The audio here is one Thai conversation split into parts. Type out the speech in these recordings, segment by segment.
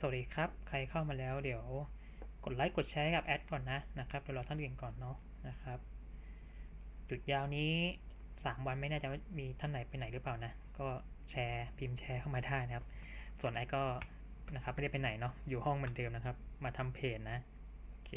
สวัสดีครับ ใครเข้ามาแล้วเดี๋ยวกดไลค์กดแชร์กับแอดก่อนนะนะครับเดี๋ยวรอท่านอื่นก่อนเนาะนะครับหยุดยาวนี้สามวันไม่แน่ใจว่ามีท่านไหนไปไหนหรือเปล่านะ ก็แชร์พิมพ์แชร์เข้ามาได้นะครับ ส่วนไอ้ก็นะครับไม่ได้ไปไหนเนาะอยู่ห้องเหมือนเดิมนะครับ มาทำเพจนะโอเค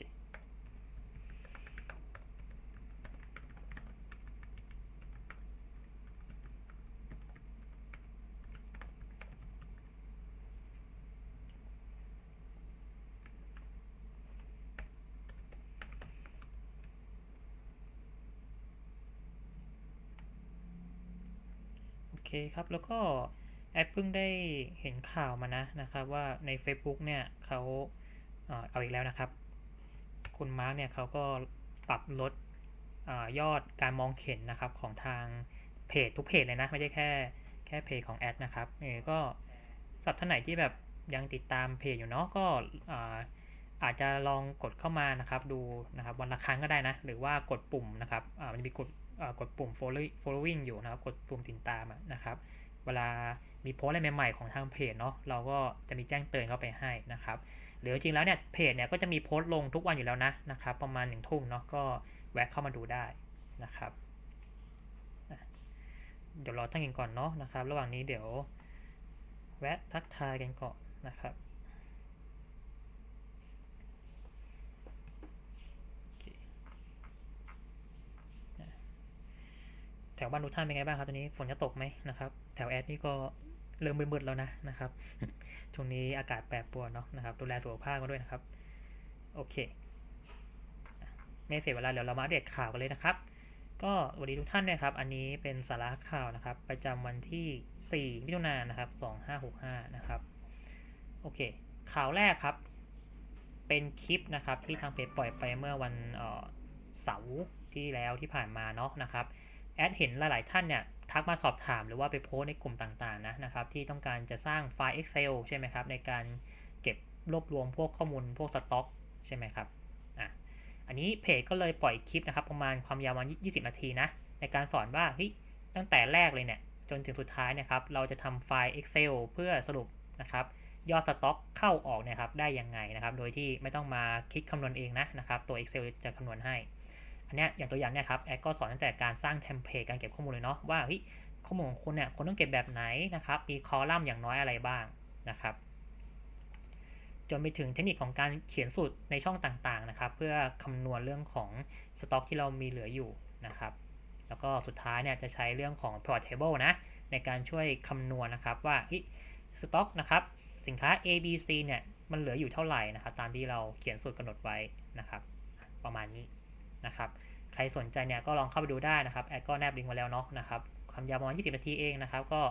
โอเคครับ แล้วก็แอปเพิ่งได้เห็นข่าวมานะนะครับว่าใน Facebook เนี่ยเขาเอาอีกแล้วนะครับ คุณมาร์กเนี่ยเขาก็ปรับลดอยอดการมองเห็นนะครับของทางเพจทุกเพจเลยนะ ไม่ใช่แค่แค่เพจของแอดนะครับเออก็สับท่านไหนที่แบบยังติดตามเพจอยู่เนาะก็อาอาจจะลองกดเข้ามานะครับ ดูนะครับวันละครั้งก็ได้นะ หรือว่ากดปุ่มนะครับมันจะมีกด กดปุ่ม following อยู่นะครับ กดปุ่มติดตามนะครับ เวลามีโพสต์อะไรใหม่ๆของทางเพจเนาะ เราก็จะมีแจ้งเตือนเข้าไปให้นะครับ หรือจริงๆแล้วเนี่ยเพจเนี่ยก็จะมีโพสต์ลงทุกวันอยู่แล้วนะนะครับ ประมาณหนึ่งทุ่มเนาะ ก็แวะเข้ามาดูได้นะครับ เดี๋ยวรอท่านกันก่อนเนาะนะครับ ระหว่างนี้เดี๋ยวแวะทักทายกันก่อนนะครับโอเคอะแถวบ้านทุกท่านเป็นไงบ้างครับตอนนี้ฝนจะตกไหมนะครับ แถวแอดนี่ก็เริ่มมืดๆแล้วนะนะครับช่วงนี้อากาศแปรปรวนเนาะนะครับ ดูแลสุขภาพกันด้วยนะครับ โอเค ไม่เสียเวลาเดี๋ยวเรามาอัปเดข่าวกันเลยนะครับ ก็สวัสดีทุกท่านนะครับ อันนี้เป็นสาระข่าวนะครับ ประจำวันที่4มิถุนายนนะครับ2565นะครับโอเค ข่าวแรกครับ เป็นคลิปนะครับที่ทางเพจปล่อยไปเมื่อวันเสาร์ที่แล้วที่ผ่านมาเนาะนะครับ ดเห็นหลาย ๆ ท่านเนี่ยทักมาสอบถามหรือว่าไปโพสในกลุ่มต่าง ๆ นะนะครับ ที่ต้องการจะสร้างไฟล์ Excel ใช่ไหมครับ ในการเก็บรวบรวมพวกข้อมูลพวกสต็อกใช่ไหมครับอะอันนี้เพจก็เลยปล่อยคลิปนะครับ ประมาณความยาวประมาณ20 นาทีนะ ในการสอนว่าเฮ้ยตั้งแต่แรกเลยเนี่ย จนถึงสุดท้ายนะครับ เราจะทำไฟล์ Excel เพื่อสรุปนะครับยอดสต็อกเข้าออกเนี่ยครับได้ยังไงนะครับ โดยที่ไม่ต้องมาคิดคำนวณเองนะนะครับ ตัว Excel จะคำนวณให้ อันเนี้ยอย่างตัวอย่างเนี่ยครับแอดก็สอนตั้งแต่การสร้างเทมเพลตการเก็บข้อมูลเลยเนาะว่าเฮ้ยข้อมูลของคุณเนี่ยคุณต้องเก็บแบบไหนนะครับมีคอลัมน์อย่างน้อยอะไรบ้างนะครับจนไปถึงเทคนิคของการเขียนสูตรในช่องต่างๆนะครับ เพื่อคำนวณเรื่องของสต็อกที่เรามีเหลืออยู่นะครับ แล้วก็สุดท้ายเนี่ยจะใช้เรื่องของ pivot table นะในการช่วยคำนวณนะครับว่าสต็อกนะครับสินค้า A B C เนี่ยมันเหลืออยู่เท่าไหร่นะครับ ตามที่เราเขียนสูตรกำหนดไว้นะครับ ประมาณนี้ นะครับ ใครสนใจเนี่ยก็ลองเข้าไปดูได้นะครับ แอดก็แนบลิงก์มาแล้วเนาะนะครับ ความยาวประมาณ 20 นาทีเองนะครับ ก็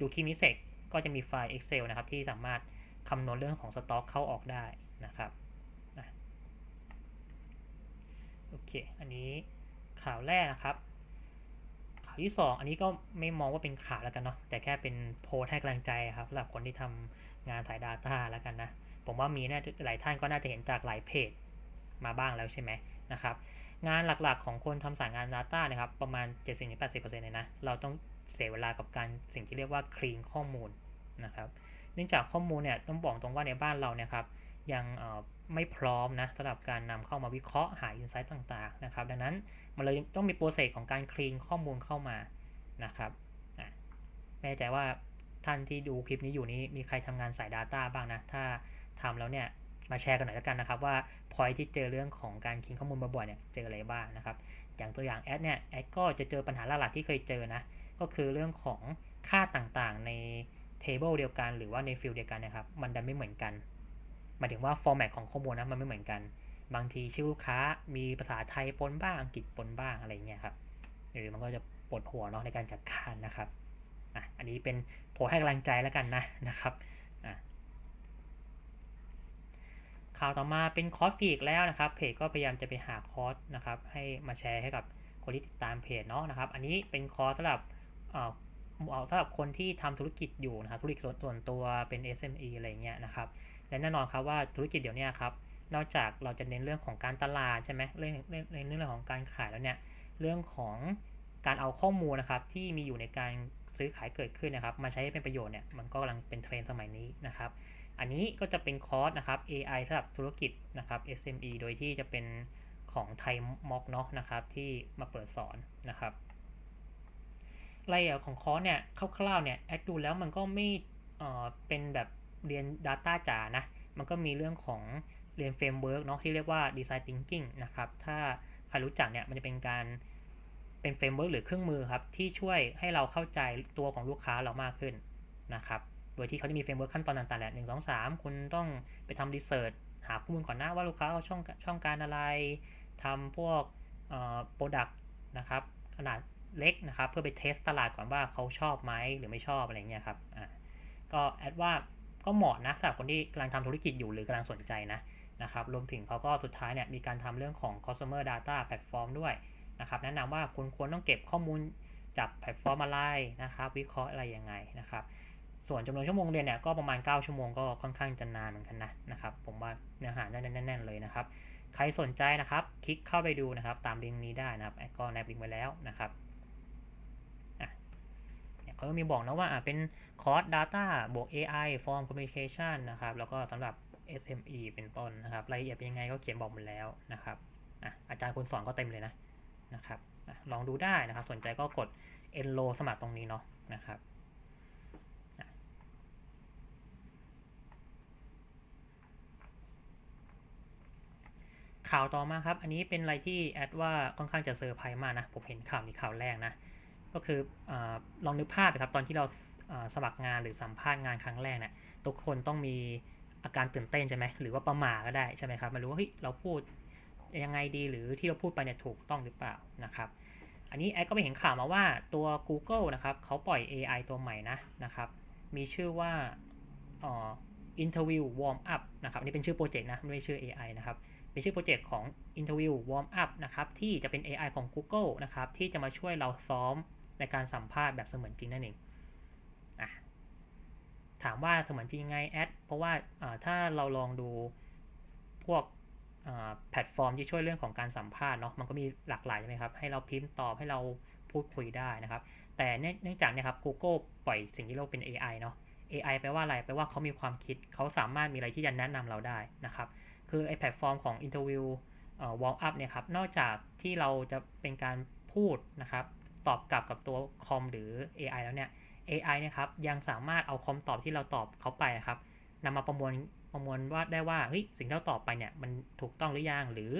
ดูคลิปนี้เสร็จก็จะมีไฟล์ Excel นะครับ ที่สามารถคำนวณเรื่องของสต็อกเข้าออกได้นะครับโอเค อันนี้ข่าวแรกนะครับ ข่าวที่ 2 อันนี้ก็ไม่มองว่าเป็นข่าวแล้วกันเนาะ แต่แค่เป็นโพสให้กำลังใจครับสำหรับคนที่ทำงานสาย Data แล้วกันนะ ผมว่ามีแน่หลายท่านก็น่าจะเห็นจากหลายเพจมาบ้างแล้วใช่ไหมนะครับ งานหลักๆของคนทำสายงาน Data นะครับประมาณ 70-80%เลยนะเราต้องเสียเวลากับการสิ่งที่เรียกว่าคลีนข้อมูลนะครับเนื่องจากข้อมูลเนี่ยต้องบอกตรงว่าในบ้านเราเนี่ยครับยังไม่พร้อมนะสำหรับการนำเข้ามาวิเคราะห์หาอินไซต์ต่างๆนะครับดังนั้นมันเลยต้องมีโปรเซสของการคลีนข้อมูลเข้ามานะครับอะไม่แน่ใจว่าท่านที่ดูคลิปนี้อยู่นี้มีใครทำงานสาย Data บ้างนะถ้าทำแล้วเนี่ย มาแชร์กันหน่อยแล้วกันนะครับ ว่าพอยที่เจอเรื่องของการคลีนข้อมูลบ่อยๆเนี่ยเจออะไรบ้างนะครับ อย่างตัวอย่างแอดเนี่ยแอดก็จะเจอปัญหาหลักๆที่เคยเจอนะก็คือเรื่องของค่าต่างๆ ใน table เดียวกันหรือว่าในฟิลเดียวกันนะครับ มันดันไม่เหมือนกันหมายถึงว่า format ของข้อมูลนะมันไม่เหมือนกัน บางทีชื่อลูกค้ามีภาษาไทยปนบ้างอังกฤษปนบ้างอะไรเงี้ยครับเออมันก็จะปวดหัวเนาะในการจัดการนะครับอะอันนี้เป็นโพให้กำลังใจแล้วกันนะนะครับ อะ ข่าวต่อมาเป็นคอร์สฟรีอีกแล้วนะครับเพจก็พยายามจะไปหาคอร์สนะครับให้มาแชร์ให้กับคนที่ติดตามเพจเนาะนะครับ อันนี้เป็นคอร์สสำหรับเอ่อเอาสำหรับคนที่ทำธุรกิจอยู่นะครับธุรกิจส่วนตัวเป็น SME อะไรเงี้ยนะครับและแน่นอนครับว่าธุรกิจเดี๋ยวนี้ครับนอกจากเราจะเน้นเรื่องของการตลาดใช่ไหมเรื่องเรื่องเรื่องของการขายแล้วเนี่ยเรื่องของการเอาข้อมูลนะครับที่มีอยู่ในการซื้อขายเกิดขึ้นนะครับ มาใช้เป็นประโยชน์เนี่ยมันก็กำลังเป็นเทรนด์สมัยนี้นะครับ อันนี้ก็จะเป็นคอร์สนะครับ AI สำหรับธุรกิจนะครับ SME โดยที่จะเป็นของไทยม็อกเนาะนะครับที่มาเปิดสอนนะครับรายละเอียดของคอร์สเนี่ยคร่าวๆเนี่ยแอดดูแล้วมันก็ไม่เอ่อเป็นแบบเรียน Data จ๋านะมันก็มีเรื่องของเรียนเฟรมเวิร์กเนาะที่เรียกว่า Design Thinking นะครับถ้าใครรู้จักเนี่ยมันจะเป็นการเป็นเฟรมเวิร์กหรือเครื่องมือครับที่ช่วยให้เราเข้าใจตัวของลูกค้าเรามากขึ้นนะครับ โดยที่เขาจะมีเฟรมเวิร์กขั้นตอนต่างๆแหละหนึ่งสองสามคุณต้องไปทำรีเสิร์ชหาข้อมูลก่อนหน้าว่าลูกค้าเขาช่องช่องการอะไรทำพวกเอ่อโปรดักต์นะครับขนาดเล็กนะครับ เพื่อไปเทสตลาดก่อนว่าเขาชอบไหมหรือไม่ชอบอะไรเงี้ยครับอ่าก็แอดว่าก็เหมาะนะสำหรับคนที่กำลังทำธุรกิจอยู่หรือกำลังสนใจนะนะครับรวมถึงเขาก็สุดท้ายเนี่ยมีการทำเรื่องของ customer data platform ด้วยนะครับแนะนำว่าคุณควรต้องเก็บข้อมูลจากแพลตฟอร์มอะไรนะครับ วิเคราะห์อะไรยังไงนะครับ ส่วนจำนวนชั่วโมงเรียนเนี่ยก็ประมาณ 9 ชั่วโมงก็ค่อนข้างจะนานเหมือนกันนะนะครับ ผมว่าเนื้อหาแน่นๆเลยนะครับ ใครสนใจนะครับ คลิกเข้าไปดูนะครับ ตามลิงก์นี้ได้นะครับก็แนบลิงก์ไว้แล้วนะครับอะเขาก็มีบอกนะว่าเป็นคอร์ส Data บวก AI Form Communication นะครับ แล้วก็สำหรับ SME เป็นต้นนะครับ รายละเอียดเป็นยังไงก็เขียนบอกหมดแล้วนะครับอะอาจารย์คนสอนก็เต็มเลยนะนะครับลองดูได้นะครับ สนใจก็กด enroll สมัครตรงนี้เนาะนะครับ ข่าวต่อมาครับ อันนี้เป็นอะไรที่แอดว่าค่อนข้างจะเซอร์ไพรส์มากนะ ผมเห็นข่าวนี้ข่าวแรกนะ ก็คืออลองนึกภาพนะครับตอนที่เราสมัครงานหรือสัมภาษณ์งานครั้งแรกเนี่ยทุกคนต้องมีอาการตื่นเต้นใช่ไหมหรือว่าประหม่าก็ได้ใช่ไหมครับไม่รู้ว่าเฮ้ยเราพูดยังไงดีหรือที่เราพูดไปเนี่ยถูกต้องหรือเปล่านะครับ อันนี้แอดก็ไปเห็นข่าวมาว่าตัว Google นะครับเขาปล่อย AI ตัวใหม่นะนะครับ มีชื่อว่าอ่า Interview Warm Up นะครับอันนี้เป็นชื่อโปรเจกต์นะไม่ใช่ชื่อ AI นะครับ เป็นชื่อโปรเจกต์ของ Interview Warm Up นะครับ ที่จะเป็น AI ของ Google นะครับ ที่จะมาช่วยเราซ้อมในการสัมภาษณ์แบบเสมือนจริงนั่นเองอถามว่าเสมือนจริงยังไงแอด เพราะว่าถ้าเราลองดูพวกแพลตฟอร์มที่ช่วยเรื่องของการสัมภาษณ์เนาะ มันก็มีหลากหลายใช่ไหมครับ ให้เราพิมพ์ตอบ ให้เราพูดคุยได้นะครับ แต่เนื่องจากเนี่ยครับ Google ปล่อยสิ่งที่เรียกว่าเป็น AI เนาะ AI แปลว่าอะไร แปลว่าเขามีความคิด เขาสามารถมีอะไรที่จะแนะนำเราได้นะครับ คือไอแพลตฟอร์มของ Interview เอ่อ Warm Up เนี่ยครับ นอกจากที่เราจะเป็นการพูดนะครับ ตอบกลับกับตัวคอมหรือ AI แล้วเนี่ย AI เนี่ยครับยังสามารถเอาคำตอบที่เราตอบเขาไปครับนำมาประมวลประมวลว่าได้ว่าเฮ้ยสิ่งที่เราตอบไปเนี่ยมันถูกต้องหรือยังหรือ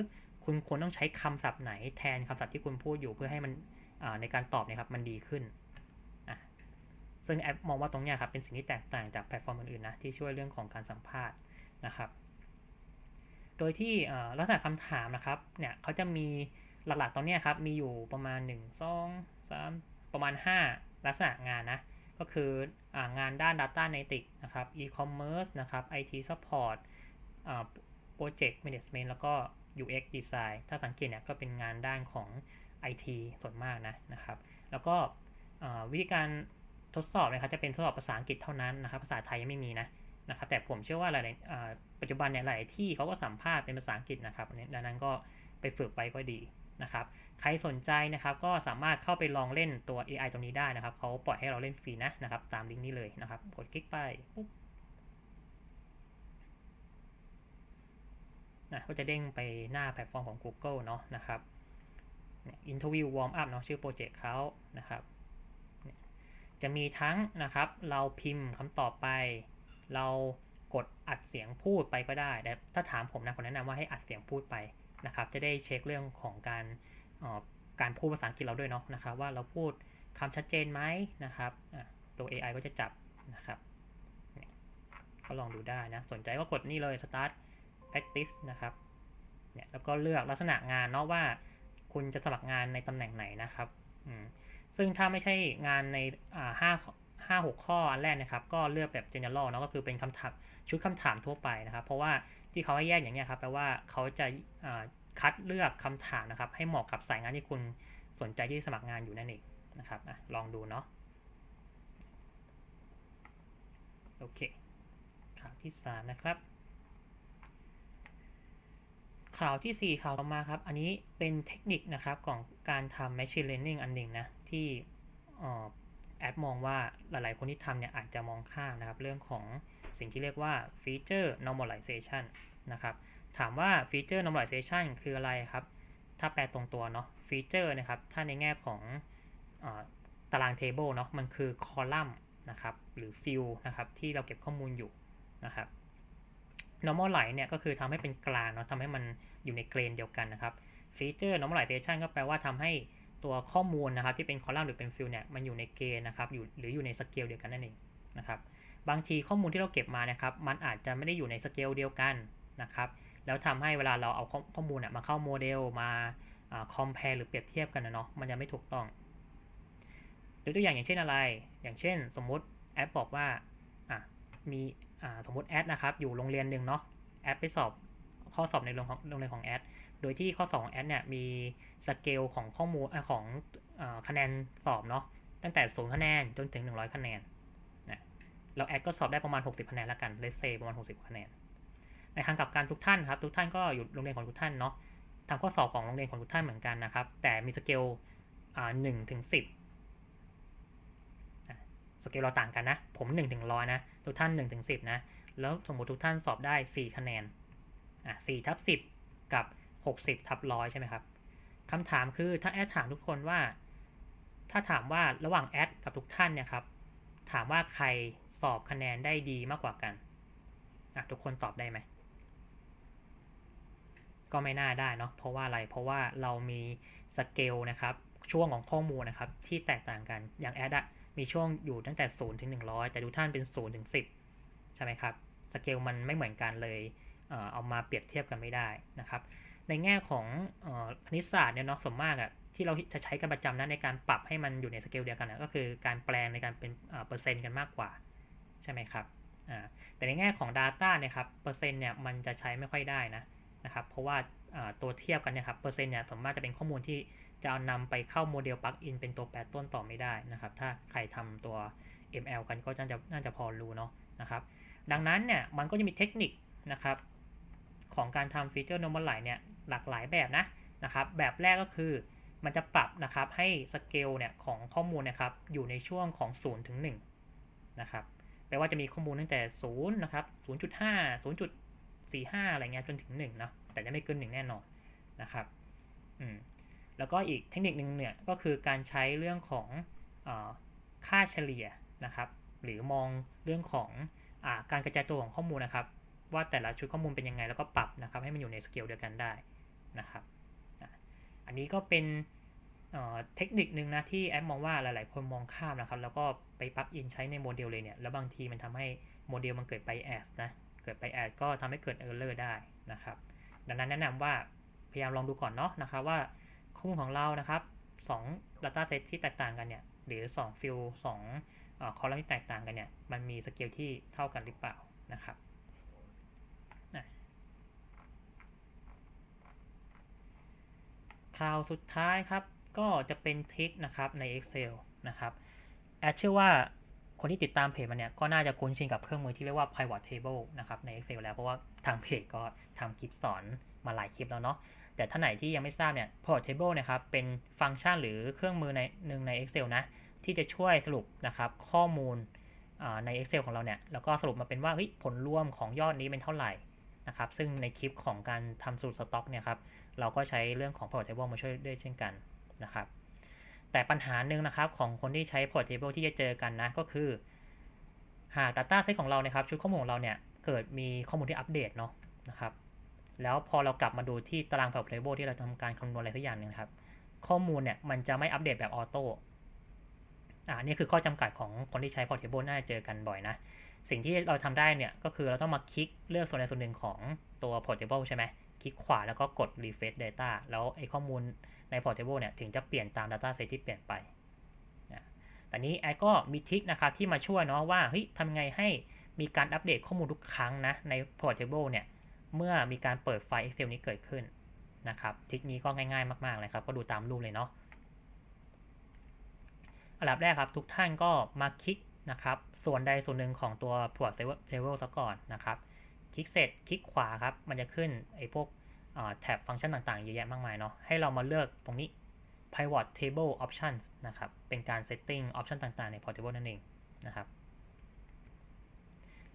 คุณควรต้องใช้คำศัพท์ไหนแทนคำศัพท์ที่คุณพูดอยู่เพื่อให้มันในการตอบเนี่ยครับมันดีขึ้น ซึ่งแอปมองว่าตรงเนี้ยครับเป็นสิ่งที่แตกต่างจากแพลตฟอร์มอื่นๆนะที่ช่วยเรื่องของการสัมภาษณ์นะครับ โดยที่ลักษณะคำถามนะครับ เนี่ยเขาจะมีหลักๆตอนนี้ครับ มีอยู่ประมาณ 1 2 3 ประมาณ 5 ลักษณะงานนะ ก็คือองานด้าน Data Analytics นะครับ E-commerce นะครับ IT Support Project Management แล้วก็ UX Design ถ้าสังเกตเนี่ยก็เป็นงานด้านของ IT ส่วนมากนะนะครับ แล้วก็วิธีการทดสอบนะครับจะเป็นทดสอบภาษาอังกฤษเท่านั้นนะครับ ภาษาไทยยังไม่มีนะ นะครับแต่ผมเชื่อว่าหลายๆปัจจุบันเนี่ยหลายที่เขาก็สัมภาษณ์เป็นภาษาอังกฤษนะครับดังนั้นก็ไปฝึกไปก็ดีนะครับ ใครสนใจนะครับก็สามารถเข้าไปลองเล่นตัว AI ตรงนี้ได้นะครับ เขาปล่อยให้เราเล่นฟรีนะนะครับ ตามลิงก์นี้เลยนะครับ กดคลิกไปปุ๊บนะก็จะเด้งไปหน้าแพลตฟอร์มของ Google เนาะนะครับ Interview Warm Up เนาะชื่อโปรเจกต์เขานะครับ จะมีทั้งนะครับ เราพิมพ์คำตอบไป เรากดอัดเสียงพูดไปก็ได้ แต่ถ้าถามผมนะผมแนะนำว่าให้อัดเสียงพูดไปนะครับ จะได้เช็คเรื่องของการการพูดภาษาอังกฤษเราด้วยเนาะนะครับ ว่าเราพูดคำชัดเจนไหมนะครับตัว AI ก็จะจับนะครับก็ลองดูได้นะ สนใจก็กดนี่เลย start practice นะครับเนี่ยแล้วก็เลือกลักษณะงานเนาะว่าคุณจะสมัครงานในตำแหน่งไหนนะครับ ซึ่งถ้าไม่ใช่งานในห้า ห้าหกข้ออันแรกนะครับ ก็เลือกแบบ general เนาะก็คือเป็นคำถามชุดคำถามทั่วไปนะครับ เพราะว่าที่เขาให้แยกอย่างนี้ครับแปลว่าเขาจะคัดเลือกคำถามนะครับ ให้เหมาะกับสายงานที่คุณสนใจที่สมัครงานอยู่นั่นเองนะครับอลองดูเนาะโอเคข่าวที่3นะครับ ข่าวที่ 4 ข่าวต่อมาครับ อันนี้เป็นเทคนิคนะครับของการทำ machine learning อันหนึ่งนะที่ แอดมองว่าหลาย ๆ คนที่ทำเนี่ยอาจจะมองข้ามนะครับ เรื่องของสิ่งที่เรียกว่า feature normalization นะครับ ถามว่า feature normalization คืออะไรครับ ถ้าแปลตรงตัวเนาะ feature นะครับ ถ้าในแง่ของอตาราง table เนาะมันคือ column นะครับ หรือ field นะครับ ที่เราเก็บข้อมูลอยู่นะครับ normalize เนี่ยก็คือทำให้เป็นกลางเนาะทำให้มันอยู่ในเกรนเดียวกันนะครับ feature normalization ก็แปลว่าทำให้ ตัวข้อมูลนะครับที่เป็น column หรือเป็น field เนี่ยมันอยู่ในเกณฑ์นะครับอยู่หรืออยู่ในสเกลเดียวกันนั่นเองนะครับบางทีข้อมูลที่เราเก็บมานะครับมันอาจจะไม่ได้อยู่ในสเกลเดียวกันนะครับแล้วทำให้เวลาเราเอาข้อมูลมาเข้าโมเดลมาคอมเพลหรือเปรียบเทียบกันนะเนาะมันจะไม่ถูกต้องยกตัวอย่างอย่างเช่นอะไร อย่างเช่น สมมุติแอปบอกว่าอะมีอ่าสมมติแอดนะครับอยู่โรงเรียนหนึ่งเนาะแอดไปสอบข้อสอบในโรงของโรงเรียนของแอด โดยที่ข้อสอบของแอดเนี่ยมีสเกลของข้อมูลอของอคะแนนสอบเนาะตั้งแต่0คะแนนจนถึง 100 คะแนนนะแล้วแอดก็สอบได้ประมาณ 60 คะแนนละกันเลเซประมาณ 60 คะแนน ในทางกลับกันทุกท่านครับ ทุกท่านก็อยู่โรงเรียนของทุกท่านเนาะทำข้อสอบของโรงเรียนของทุกท่านเหมือนกันนะครับ แต่มีสเกลอ่าหนึ่งถึงสิบสเกลเราต่างกันนะ ผม1ถึงร้อยนะ ทุกท่าน1ถึงสินะ แล้วสมมติทุกท่านสอบได้ 4 คะแนน อะ4ทับ10กับ 60ทับร้อยใช่ไหมครับคำถามคือถ้าแอดถามทุกคนว่า ถ้าถามว่าระหว่างแอดกับทุกท่านเนี่ยครับ ถามว่าใครสอบคะแนนได้ดีมากกว่ากันอะทุกคนตอบได้ไหม ก็ไม่น่าได้เนาะเพราะว่าอะไรเพราะว่าเรามีสเกลนะครับ ช่วงของข้อมูลนะครับ ที่แตกต่างกันอย่างแอดอะมีช่วงอยู่ตั้งแต่0ถึง100 แต่ทุกท่านเป็น0ถึง10 ใช่ไหมครับสเกลมันไม่เหมือนกันเลยเออเอามาเปรียบเทียบกันไม่ได้นะครับ ในแง่ของคณิตศาสตร์เนี่ยเนาะสมมากอะที่เราจะใช้กันประจำนะในการปรับให้มันอยู่ในสเกลเดียวกันนะก็คือการแปลงในการเป็นเปอร์เซ็นต์กันมากกว่า ใช่ไหมครับแต่ในแง่ของ Data เนี่ยครับเปอร์เซ็นต์เนี่ยมันจะใช้ไม่ค่อยได้นะนะครับเพราะว่าตัวเทียบกันเนี่ยครับเปอร์เซ็นต์เนี่ยสมมติจะเป็นข้อมูลที่จะเอานำไปเข้าโมเดลปลั๊กอินเป็นตัวแปรต้นต่อไม่ได้นะครับถ้าใครทำตัว ML กันก็น่าจะน่าจะพอรู้เนาะนะครับดังนั้นเนี่ยมันก็จะมีเทคนิคนะครับของการทำฟีเจอร์ normalize เนี่ย หลากหลายแบบนะนะครับ แบบแรกก็คือมันจะปรับนะครับให้สเกลเนี่ยของข้อมูลนะครับอยู่ในช่วงของ0ถึง1นะครับแปลว่าจะมีข้อมูลตั้งแต่0นะครับ0.5 0.45 อะไรเงี้ยจนถึง1เนาะแต่จะไม่เกิน 1 แน่นอนนะครับอืมแล้วก็อีกเทคนิคหนึ่งเนี่ยก็คือการใช้เรื่องของอค่าเฉลี่ยนะครับ หรือมองเรื่องของอการกระจายตัวของข้อมูลนะครับ ว่าแต่ละชุดข้อมูลเป็นยังไงแล้วก็ปรับนะครับ ให้มันอยู่ในสเกลเดียวกันได้ นะครับ อันนี้ก็เป็นเทคนิคหนึ่งนะที่แอปมองว่าหลาย ๆ คนมองข้ามนะครับ แล้วก็ไปปลักอินใช้ในโมเดลเลยเนี่ย แล้วบางทีมันทำให้โมเดลมันเกิดไปแอสนะ เกิดไปแอดก็ทำให้เกิดเออร์เลอร์ได้นะครับ ดังนั้นแนะนำว่าพยายามลองดูก่อนเนาะนะครับว่าข้อมูลของเรานะครับ2 data set ที่แตกต่างกันเนี่ย หรือ 2 field 2คอลัมน์ที่แตกต่างกันเนี่ย มันมีสเกลที่เท่ากันหรือเปล่านะครับ ข่าวสุดท้ายครับ ก็จะเป็นทริคนะครับใน Excel นะครับแอดเชื่อว่าคนที่ติดตามเพจมันเนี่ยก็น่าจะคุ้นชินกับเครื่องมือที่เรียกว่า pivot table นะครับใน Excel แล้วเพราะว่าทางเพจก็ทำคลิปสอนมาหลายคลิปแล้วเนาะแต่ถ้าไหนที่ยังไม่ทราบเนี่ย pivot table นะครับเป็นฟังก์ชันหรือเครื่องมือในหนึ่งใน Excel นะที่จะช่วยสรุปนะครับข้อมูลใน Excel ของเราเนี่ยแล้วก็สรุปมาเป็นว่าผลรวมของยอดนี้เป็นเท่าไหร่นะครับซึ่งในคลิปของการทำสรุปสต็อกเนี่ยครับ เราก็ใช้เรื่องของ pivot table มาช่วยด้วยเช่นกันนะครับ แต่ปัญหาหนึ่งนะครับของคนที่ใช้ pivot table ที่จะเจอกันนะก็คือ หาก data set ของเราเนี่ยครับ ชุดข้อมูลของเราเนี่ย เกิดมีข้อมูลที่อัปเดตเนาะนะครับ แล้วพอเรากลับมาดูที่ตาราง pivot table ที่เราทำการคำนวณอะไรสักอย่างนึงครับ ข้อมูลเนี่ยมันจะไม่อัปเดตแบบออโต้อ่านี่คือข้อจำกัดของคนที่ใช้ pivot table น่าจะเจอกันบ่อยนะสิ่งที่เราทำได้เนี่ยก็คือเราต้องมาคลิกเลือกส่วนใดส่วนหนึ่งของตัว pivot table ใช่ไหม คลิกขวาแล้วก็กด refresh data แล้วไอ้ข้อมูลใน pivot table เนี่ย ถึงจะเปลี่ยนตาม data set ที่เปลี่ยนไปแต่นี้แอดก็มีทิกนะครับที่มาช่วยเนาะว่าเฮ้ยทำไงให้มีการอัปเดตข้อมูลทุกครั้งนะใน pivot table เนี่ย เมื่อมีการเปิดไฟล์ Excel นี้เกิดขึ้นนะครับทิกนี้ก็ง่ายๆมากๆเลยครับ ก็ดูตามรูปเลยเนาะอันดับแรกครับทุกท่านก็มาคลิกนะครับส่วนใดส่วนหนึ่งของตัว pivot table ซะก่อนนะครับ คลิกเสร็จคลิกขวาครับ มันจะขึ้นไอ้พวกแท็บฟังก์ชันต่างๆ เยอะแยะมากมายเนาะ ให้เรามาเลือกตรงนี้ pivot table options นะครับ เป็นการ setting option ต่างๆ ใน pivot table นั่นเองนะครับ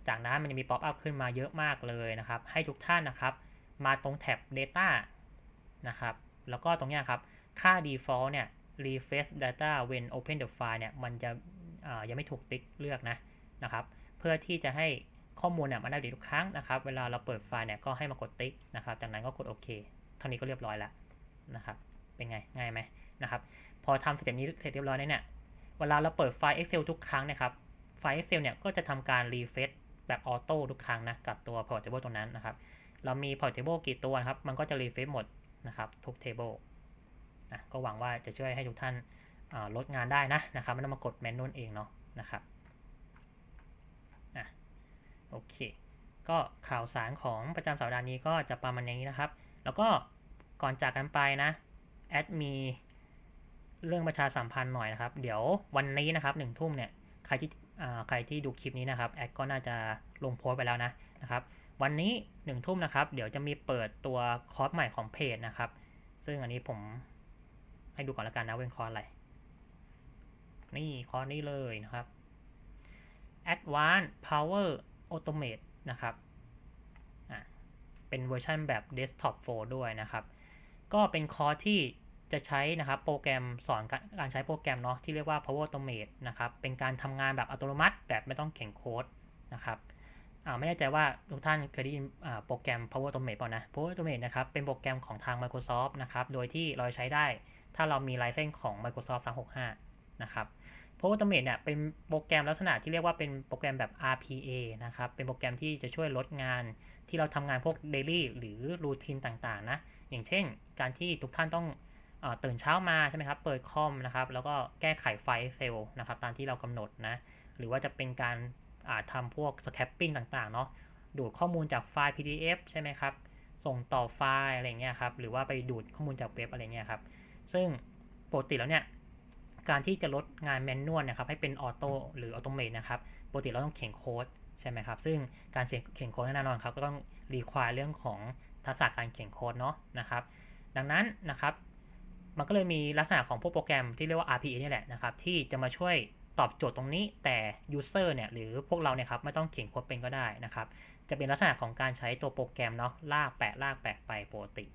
จากนั้นมันจะมีป๊อปอัพขึ้นมาเยอะมากเลยนะครับ ให้ทุกท่านนะครับ มาตรงแท็บ Data นะครับ แล้วก็ตรงนี้ครับ ค่า default เนี่ย refresh data when open the file เนี่ย มันจะยังไม่ถูกติ๊กเลือกนะนะครับ เพื่อที่จะให้ ข้อมูลเนี่ยมันอัปเดตทุกครั้งนะครับ เวลาเราเปิดไฟล์เนี่ยก็ให้มากดติ๊กนะครับ จากนั้นก็กดโอเค เท่านี้ก็เรียบร้อยแล้วนะครับ เป็นไง ง่ายไหมนะครับ พอทำสเต็ปนี้เสร็จเรียบร้อยเนี่ย เวลาเราเปิดไฟล์ Excel ทุกครั้งนะครับ ไฟล์ Excel เนี่ยก็จะทำการ refresh แบบออโต้ทุกครั้งนะ กับตัว pivot table ตัวนั้นนะครับ เรามี pivot table กี่ตัวนะครับ มันก็จะ refresh หมดนะครับ ทุก table นะก็หวังว่าจะช่วยให้ทุกท่านลดงานได้นะนะครับ ไม่ต้องมากดแมนนวลเองเนาะนะครับ โอเค ก็ข่าวสารของประจำสัปดาห์นี้ก็จะประมาณนี้นะครับ แล้วก็ก่อนจากกันไปนะแอดมีเรื่องประชาสัมพันธ์หน่อยนะครับ เดี๋ยววันนี้นะครับหนึ่งทุ่มเนี่ยใครที่ใครที่ดูคลิปนี้นะครับแอดก็น่าจะลงโพสต์ไปแล้วนะนะครับ วันนี้หนึ่งทุ่มนะครับ เดี๋ยวจะมีเปิดตัวคอร์สใหม่ของเพจนะครับ ซึ่งอันนี้ผมให้ดูก่อนละกันนะเป็นคอร์สอะไร นี่คอร์สนี้เลยนะครับ Advanced Power Automate นะครับเป็นเวอร์ชันแบบ Desktop 4 ด้วยนะครับ ก็เป็นคอร์สที่จะใช้นะครับโปรแกรมสอนการใช้โปรแกรมเนาะที่เรียกว่า Power Automate นะครับ เป็นการทำงานแบบอัตโนมัติแบบไม่ต้องเขียนโค้ดนะครับอ่าไม่แน่ใจว่าทุกท่านเคยได้ยินโปรแกรม Power Automate เปล่านะ Power Automate นะครับเป็นโปรแกรมของทาง Microsoft นะครับ โดยที่เราใช้ได้ถ้าเรามีไลเซนส์ของ Microsoft 365 นะครับ Power Automate เนี่ยเป็นโปรแกรมลักษณะที่เรียกว่าเป็นโปรแกรมแบบ RPA นะครับ เป็นโปรแกรมที่จะช่วยลดงานที่เราทำงานพวก daily หรือรูทีนต่างๆ นะ อย่างเช่น การที่ทุกท่านต้องอตื่นเช้ามาใช่ไหมครับ เปิดคอมนะครับ แล้วก็แก้ไขไฟล์ Excel นะครับ ตามที่เรากำหนดนะ หรือว่าจะเป็นการาทำพวก scrapping ต่างๆ เนาะ ดูดข้อมูลจากไฟล์ PDF ใช่ไหมครับ ส่งต่อไฟล์อะไรเงี้ยครับ หรือว่าไปดูดข้อมูลจากเว็บอะไรเงี้ยครับ ซึ่งปกติแล้วเนี่ย การที่จะลดงานแมนนวลนะครับให้เป็นออโต้หรือออโตเมตนะครับปกติเราต้องเขียนโค้ดใช่ไหมครับ ซึ่งการเขียนโค้ดแน่นอนครับก็ต้องรีควายเรื่องของทักษะการเขียนโค้ดเนาะนะครับ ดังนั้นนะครับ มันก็เลยมีลักษณะของพวกโปรแกรมที่เรียกว่า RPA นี่แหละนะครับ ที่จะมาช่วยตอบโจทย์ตรงนี้ แต่ user เนี่ยหรือพวกเราเนี่ยครับไม่ต้องเขียนโค้ดเป็นก็ได้นะครับ จะเป็นลักษณะของการใช้ตัวโปรแกรมเนาะลากแปะลากแปะไปปกติ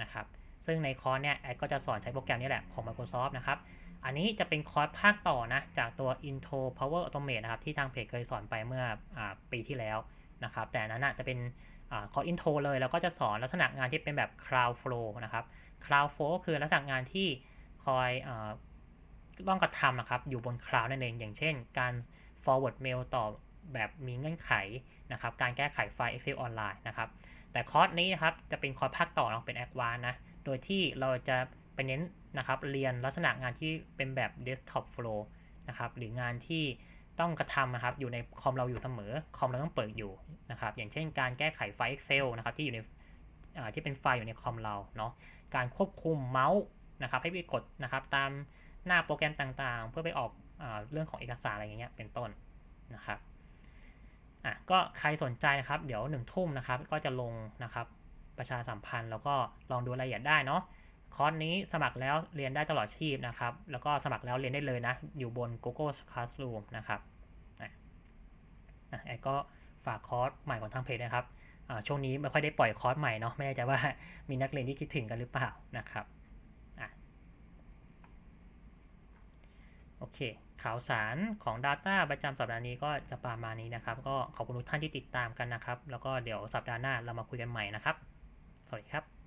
นะครับ ซึ่งในคอร์สเนี่ยแอดก็จะสอนใช้โปรแกรมนี้แหละของ Microsoft นะครับ อันนี้จะเป็นคอร์สภาคต่อนะ จากตัว Intro Power Automate นะครับ ที่ทางเพจเคยสอนไปเมื่ออปีที่แล้วนะครับ แต่นั้นนะจะเป็นอคอร์ส Intro เลย แล้วก็จะสอนลักษณะงานที่เป็นแบบ Cloud Flow นะครับ Cloud Flow ก็คือลักษณะงานที่คอยอต้องกระทำนะครับ อยู่บน Cloud นั่นเอง อย่างเช่น การ forward mail ต่อแบบมีเงื่อนไขนะครับ การแก้ไขไฟล์ Excel ออนไลน์นะครับ แต่คอร์สนี้นะครับ จะเป็นคอร์สภาคต่อเนาะเป็น Advanced นะ โดยที่เราจะ ไปเน้นนะครับเรียนลักษณะงานที่เป็นแบบ desktop flow นะครับหรืองานที่ต้องกระทำนะครับอยู่ในคอมเราอยู่เสมอคอมเราต้องเปิดอยู่นะครับอย่างเช่นการแก้ไขไฟล์ Excel นะครับที่อยู่ในที่เป็นไฟล์อยู่ในคอมเราเนาะการควบคุมเมาส์นะครับให้ไปกดนะครับตามหน้าโปรแกรมต่างๆ เพื่อไปออกอเรื่องของเอกสารอะไรอย่างเงี้ยเป็นต้นนะครับอะก็ใครสนใจนะครับ เดี๋ยวหนึ่งทุ่มนะครับ ก็จะลงนะครับประชาสัมพันธ์แล้วก็ลองดูรายละเอียดได้เนาะ คอร์สนี้สมัครแล้วเรียนได้ตลอดชีพนะครับ แล้วก็สมัครแล้วเรียนได้เลยนะ อยู่บน Google Classroom นะครับนะนะแอดก็ฝากคอร์สใหม่ของทางเพจนะครับอ่าช่วงนี้ไม่ค่อยได้ปล่อยคอร์สใหม่เนาะ ไม่แน่ใจว่ามีนักเรียนที่คิดถึงกันหรือเปล่านะครับอะโอเค ข่าวสารของ Data ประจำสัปดาห์นี้ก็จะประมาณนี้นะครับ ก็ขอบคุณทุกท่านที่ติดตามกันนะครับ แล้วก็เดี๋ยวสัปดาห์หน้าเรามาคุยกันใหม่นะครับ สวัสดีครับ